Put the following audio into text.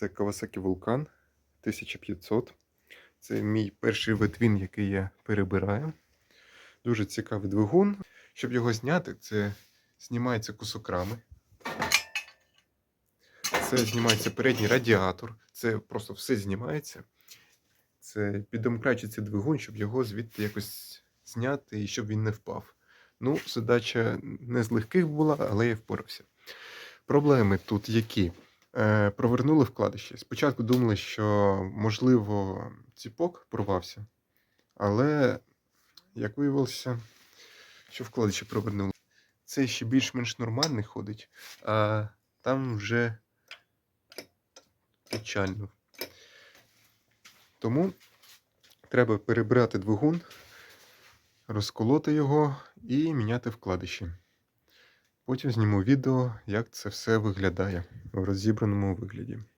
Це Kawasaki Vulcan 1500. Це мій перший ветвін, який я перебираю. Дуже цікавий двигун. Щоб його зняти, це знімається кусок рами. Це знімається передній радіатор. Це просто все знімається. Це піддомкрачується двигун, щоб його звідти якось зняти і щоб він не впав. Ну, задача не з легких була, але я впорався. Проблеми тут які? Е, провернули вкладиші. Спочатку думали, що можливо ціпок порвався, але як виявилося, що вкладиші провернули. Це ще більш-менш нормальний ходить, а там вже печально. Тому треба перебирати двигун, розколоти його і міняти вкладиші. Потім зніму відео, як це все виглядає в розібраному вигляді.